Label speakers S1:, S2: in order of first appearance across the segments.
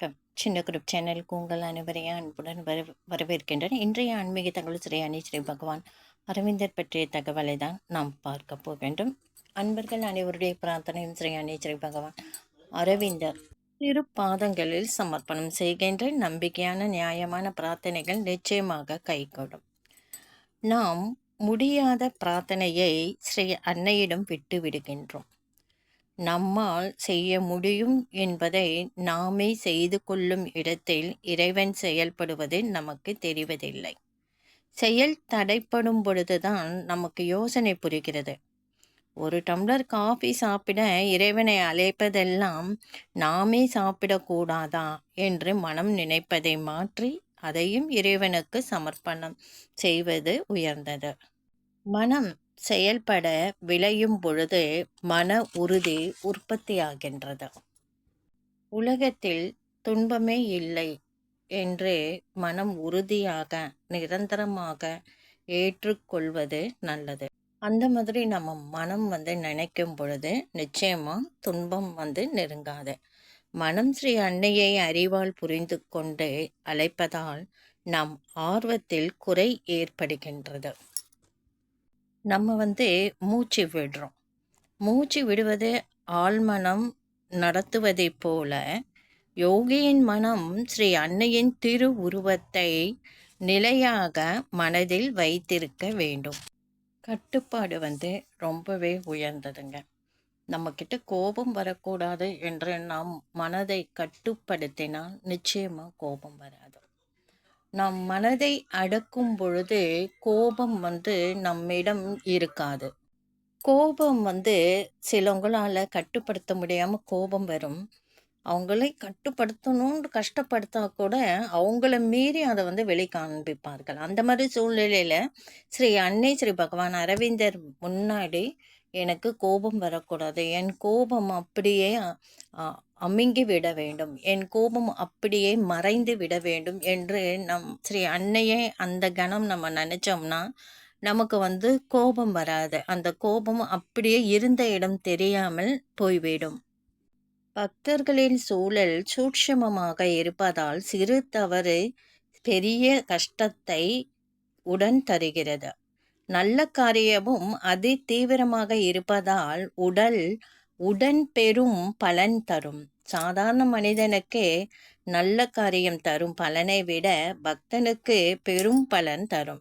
S1: வணக்கம். சின்ன குரூப் சேனலுக்கு உங்கள் அனைவரையும் அன்புடன் வர வரவேற்கின்றன. இன்றைய ஆன்மீக தகவல் ஸ்ரீ அணி ஸ்ரீ பகவான் அரவிந்தர் பற்றிய தகவலை தான் நாம் பார்க்க போகின்றோம். அன்பர்கள் அனைவருடைய பிரார்த்தனையும் ஸ்ரீ அணி ஸ்ரீ பகவான் அரவிந்தர் இரு பாதங்களில் சமர்ப்பணம் செய்கின்ற நம்பிக்கையான நியாயமான பிரார்த்தனைகள் நிச்சயமாக கைகூடும். நாம் முடியாத பிரார்த்தனையை ஸ்ரீ அன்னையிடம் விட்டு விடுகின்றோம். நம்மால் செய்ய முடியும் என்பதை நாமே செய்து கொள்ளும் இடத்தில் இறைவன் செயல்படுவது நமக்கு தெரிவதில்லை. செயல் தடைப்படும் பொழுதுதான் நமக்கு யோசனை புரிகிறது. ஒரு டம்ளர் காஃபி சாப்பிட இறைவனை அழைப்பதெல்லாம் நாமே சாப்பிடக்கூடாதா என்று மனம் நினைப்பதை மாற்றி அதையும் இறைவனுக்கு சமர்ப்பணம் செய்வது உயர்ந்தது. மனம் செயல்பட விளையும் பொழுது மன உறுதி உற்பத்தியாகின்றது. உலகத்தில் துன்பமே இல்லை என்று மனம் உறுதியாக நிரந்தரமாக ஏற்றுக்கொள்வது நல்லது. அந்த மாதிரி நம்ம மனம் வந்து நினைக்கும் பொழுது நிச்சயமாக துன்பம் வந்து நெருங்காது. மனம் ஸ்ரீ அன்னையை அறிவால் புரிந்து கொண்டு அழைப்பதால் நம் ஆர்வத்தில் குறை ஏற்படுகின்றது. நம்ம வந்து மூச்சு விடுறோம். மூச்சு விடுவது ஆழ்மனம் நடத்துவதைப் போல யோகியின் மனம் ஸ்ரீ அன்னையின் திரு உருவத்தை நிலையாக மனதில் வைத்திருக்க வேண்டும். கட்டுப்பாடு வந்து ரொம்பவே உயர்ந்ததுங்க. நம்மக்கிட்ட கோபம் வரக்கூடாது என்று நாம் மனதை கட்டுப்படுத்தினால் நிச்சயமாக கோபம் வராது. நம் மனதை அடக்கும் பொழுது கோபம் வந்து நம்மிடம் இருக்காது. கோபம் வந்து சிலவங்களால் கட்டுப்படுத்த முடியாமல் கோபம் வரும். அவங்களை கட்டுப்படுத்தணும்னு கஷ்டப்படுத்தா கூட அவங்கள மீறி அதை வந்து வெளி காண்பிப்பார்கள். அந்த மாதிரி சூழ்நிலையில் ஸ்ரீ அன்னை ஸ்ரீ பகவான் அரவிந்தர் முன்னாடி எனக்கு கோபம் வரக்கூடாது. என் கோபம் அப்படியே அமுங்கி விட வேண்டும். என் கோபம் அப்படியே மறைந்து விட வேண்டும் என்று நம் ஸ்ரீ அன்னையே அந்த கணம் நம்ம நினச்சோம்னா நமக்கு வந்து கோபம் வராது. அந்த கோபம் அப்படியே இருந்த இடம் தெரியாமல் போய்விடும். பக்தர்களின் சூழல் சூட்சமமாக இருப்பதால் சிறு தவறு பெரிய கஷ்டத்தை உடன் தருகிறது. நல்ல காரியமும் அதி தீவிரமாக இருப்பதால் உடல் உடன் பெரும் பலன் தரும். சாதாரண மனிதனுக்கு நல்ல காரியம் தரும் பலனை விட பக்தனுக்கு பெரும் பலன் தரும்.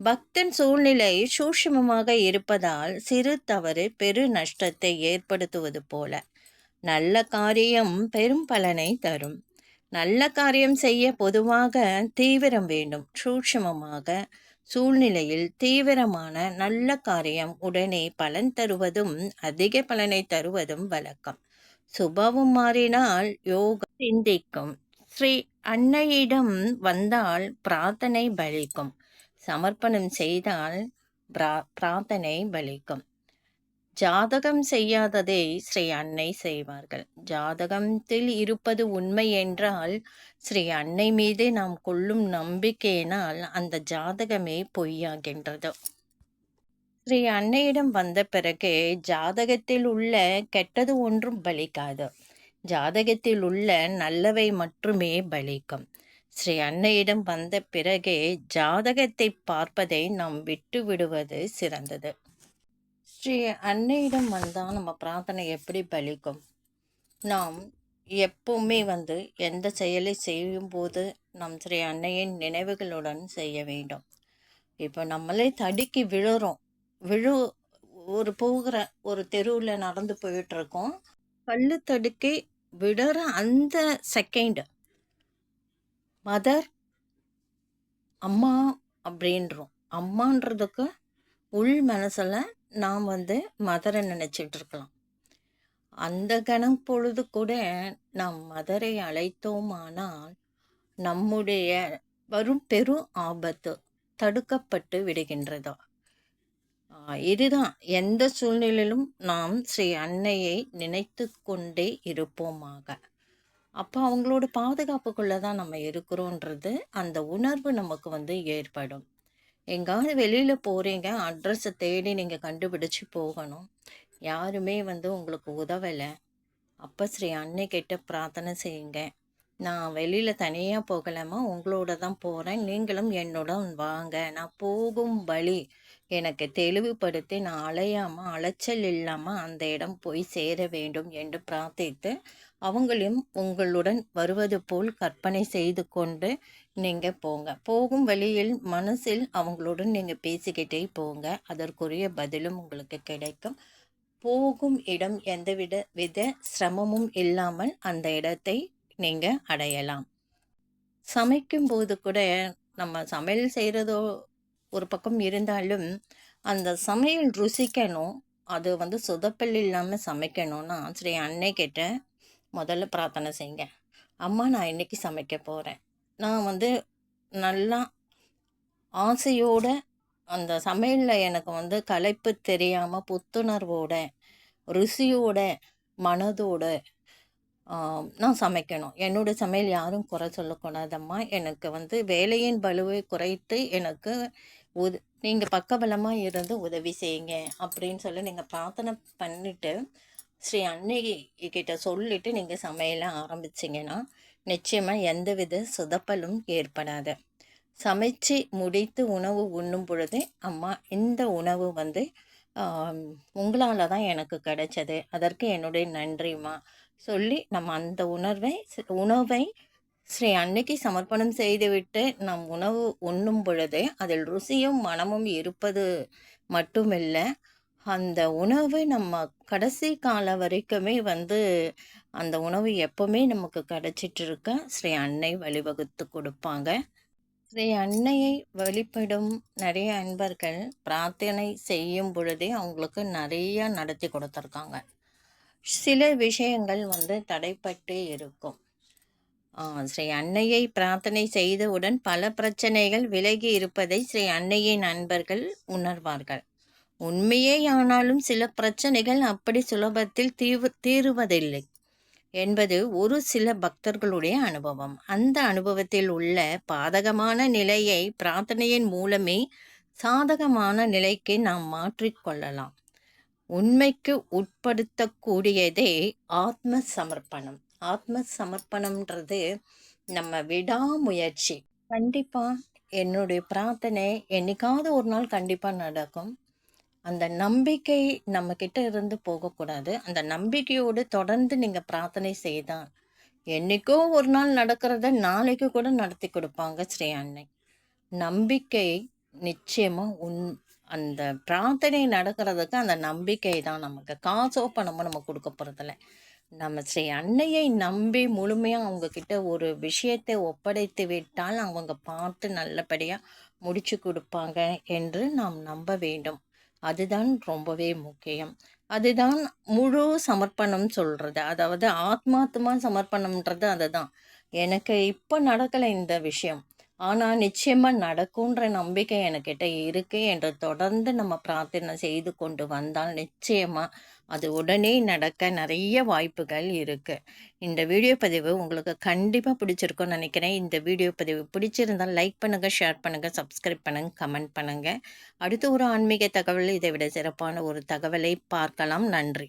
S1: பக்தன் சூழ்நிலை சூட்சமமாக இருப்பதால் சிறு தவறு பெரு நஷ்டத்தை ஏற்படுத்துவது போல. நல்ல காரியம் பெரும் பலனை தரும். நல்ல காரியம் செய்ய பொதுவாக தீவிரம் வேண்டும். சூட்சமமாக சூழ்நிலையில் தீவிரமான நல்ல காரியம் உடனே பலன் தருவதும் அதிக பலனை தருவதும் வழக்கம். சுபாவம் மாறினால் யோகம் சிந்திக்கும். ஸ்ரீ அன்னையிடம் வந்தால் பிரார்த்தனை பலிக்கும். சமர்ப்பணம் செய்தால் பிரார்த்தனை பலிக்கும். ஜாதகம் செய்யாததை ஸ்ரீ அன்னை செய்வார்கள். ஜாதகத்தில் இருப்பது உண்மை என்றால் ஸ்ரீ அன்னை மீது நாம் கொள்ளும் நம்பிக்கையினால் அந்த ஜாதகமே பொய்யாகின்றது. ஸ்ரீ அன்னையிடம் வந்த பிறகு ஜாதகத்தில் உள்ள கெட்டது ஒன்றும் பலிக்காது. ஜாதகத்தில் உள்ள நல்லவை மட்டுமே பலிக்கும். ஸ்ரீ அன்னையிடம் வந்த பிறகே ஜாதகத்தை பார்ப்பதை நாம் விட்டு விடுவது சிறந்தது. ஸ்ரீ அன்னையிடம் வந்தால் நம்ம பிரார்த்தனை எப்படி பலிக்கும்? நாம் எப்பவுமே வந்து எந்த செயலை செய்யும்போது நம் ஸ்ரீ அன்னையின் நினைவுகளுடன் செய்ய வேண்டும். இப்போ நம்மளே தடுக்கி விழுறோம். விழு ஒரு போகிற ஒரு தெருவில் நடந்து போயிட்டுருக்கோம். கல் தடுக்கி விடுற அந்த செகண்ட் மதர் அம்மா அப்படின்றோம். அம்மான்றதுக்கு உள் மனசில் நாம் வந்து மதரை நினச்சிட்டு இருக்கலாம் அந்த கணம் பொழுது கூட நாம் மதரை அழைத்தோமானால் நம்முடைய வரும் பெரும் ஆபத்து தடுக்கப்பட்டு விடுகின்றதா? இதுதான். எந்த சூழ்நிலையிலும் நாம் ஸ்ரீ அன்னையை நினைத்து கொண்டே இருப்போமாக. அப்போ அவங்களோட பாதுகாப்புக்குள்ளே தான் நம்ம இருக்கிறோன்றது. அந்த உணர்வு நமக்கு வந்து ஏற்படும். எங்காவது வெளியில் போகிறீங்க அட்ரஸை தேடி நீங்கள் கண்டுபிடிச்சி போகணும். யாருமே வந்து உங்களுக்கு உதவலை. அப்போ ஸ்ரீ அன்னை கிட்ட பிரார்த்தனை செய்யுங்க. நான் வெளியில் தனியாக போகலாமா? உங்களோட தான் போகிறேன் நீங்களும் என்னுடன் வாங்க. நான் போகும் வழி எனக்கு தெளிவுபடுத்தி நான் அலையாமல் அலைச்சல் இல்லாமல் அந்த இடம் போய் சேர வேண்டும் என்று பிரார்த்தித்து அவங்களையும் உங்களுடன் வருவது போல் கற்பனை செய்து கொண்டு நீங்கள் போங்க. போகும் வழியில் மனசில் அவங்களுடன் நீங்கள் பேசிக்கிட்டே போங்க. அதற்குரிய பதிலும் உங்களுக்கு கிடைக்கும். போகும் இடம் எந்தவித வித சிரமமும் இல்லாமல் அந்த இடத்தை நீங்கள் அடையலாம். சமைக்கும்போது கூட நம்ம சமையல் செய்கிறதோ ஒரு பக்கம் இருந்தாலும் அந்த சமையல் ருசிக்கணும். அது வந்து சொதப்பல் இல்லாமல் சமைக்கணும்னா சரி அன்னை கிட்ட முதல்ல பிரார்த்தனை செய்யுங்க. அம்மா நான் இன்றைக்கி சமைக்க போகிறேன் நான் வந்து நல்லா ஆசையோட அந்த சமையலில் எனக்கு வந்து களைப்பு தெரியாமல் புத்துணர்வோட ருசியோட மனதோட நான் சமைக்கணும். என்னோடய சமையல் யாரும் குறை சொல்லக்கூடாதம்மா. எனக்கு வந்து வேலையின் பலுவை குறைத்து எனக்கு உது நீங்கள் பக்கபலமாக இருந்து உதவி செய்யுங்க அப்படின்னு சொல்லி நீங்கள் பிரார்த்தனை பண்ணிவிட்டு ஸ்ரீ அன்னை கிட்ட சொல்லிவிட்டு நீங்கள் சமையலை ஆரம்பிச்சிங்கன்னா நிச்சயமாக எந்தவித சுதப்பலும் ஏற்படாது. சமைச்சு முடித்து உணவு உண்ணும் பொழுது அம்மா இந்த உணவு வந்து உங்களால் தான் எனக்கு கிடைச்சது. அதற்கு என்னுடைய நன்றிம்மா. சொல்லி நம்ம அந்த உணர்வை உணவை ஸ்ரீ அன்னைக்கு சமர்ப்பணம் செய்துவிட்டு நம் உணவு உண்ணும் பொழுது அதில் ருசியும் மனமும் இருப்பது மட்டுமில்லை. அந்த உணவு நம்ம கடைசி காலம் வரைக்குமே வந்து அந்த உணவு எப்போவுமே நமக்கு கிடச்சிட்டு இருக்க ஸ்ரீ அன்னை வழிவகுத்து கொடுப்பாங்க. ஸ்ரீ அன்னையை வழிபடும் நிறைய அன்பர்கள் பிரார்த்தனை செய்யும் பொழுதே அவங்களுக்கு நிறைய நடத்தி கொடுத்துருக்காங்க. சில விஷயங்கள் வந்து தடைப்பட்டு இருக்கும். ஸ்ரீ அன்னையை பிரார்த்தனை செய்தவுடன் பல பிரச்சனைகள் விலகி இருப்பதை ஸ்ரீ அன்னையின் நண்பர்கள் உணர்வார்கள். உண்மையே ஆனாலும் சில பிரச்சனைகள் அப்படி சுலபத்தில் தீவு தீருவதில்லை என்பது ஒரு சில பக்தர்களுடைய அனுபவம். அந்த அனுபவத்தில் உள்ள பாதகமான நிலையை பிரார்த்தனையின் மூலமே சாதகமான நிலைக்கு நாம் மாற்றிக்கொள்ளலாம் உண்மைக்கு உட்படுத்தக்கூடியதே ஆத்ம சமர்ப்பணம் ஆத்ம சமர்ப்பணம்ன்றது நம்ம விடாமுயற்சி. கண்டிப்பாக என்னுடைய பிரார்த்தனை என்னைக்காவது ஒரு நாள் கண்டிப்பாக நடக்கும். அந்த நம்பிக்கை நம்ம கிட்ட இருந்து போகக்கூடாது. அந்த நம்பிக்கையோடு தொடர்ந்து நீங்கள் பிரார்த்தனை செய்தால் என்னைக்கோ ஒரு நாள் நடக்கிறத நாளைக்கு கூட நடத்தி கொடுப்பாங்க ஸ்ரீ அன்னை. நம்பிக்கை நிச்சயமாக உன் அந்த பிரார்த்தனை நடக்கிறதுக்கு அந்த நம்பிக்கை தான் நமக்கு. காசோ பணமோ நம்ம கொடுக்க போகிறதில்ல நம்ம ஸ்ரீ அன்னையை நம்பி முழுமையாக அவங்கக்கிட்ட ஒரு விஷயத்தை ஒப்படைத்து விட்டால் அவங்க பார்த்து நல்லபடியாக முடிச்சு கொடுப்பாங்க என்று நாம் நம்ப வேண்டும். அதுதான் ரொம்பவே முக்கியம். அதுதான் முழு சமர்ப்பணம் சொல்கிறது அதாவது ஆத்மாத்மா சமர்ப்பணம்ன்றது அதுதான். எனக்கு இப்போ நடக்கலை இந்த விஷயம். ஆனால் நிச்சயமாக நடக்குன்ற நம்பிக்கை என்கிட்ட இருக்குது என்று தொடர்ந்து நம்ம பிரார்த்தனை செய்து கொண்டு வந்தால் நிச்சயமாக அது உடனே நடக்க நிறைய வாய்ப்புகள் இருக்குது இந்த வீடியோ பதிவு உங்களுக்கு கண்டிப்பாக பிடிச்சிருக்கும்னு நினைக்கிறேன். இந்த வீடியோ பதிவு பிடிச்சிருந்தால் லைக் பண்ணுங்கள் ஷேர் பண்ணுங்கள் சப்ஸ்கிரைப் பண்ணுங்கள் கமெண்ட் பண்ணுங்கள் அடுத்து ஒரு ஆன்மீக தகவல் இதை விட சிறப்பான ஒரு தகவலை பார்க்கலாம். நன்றி.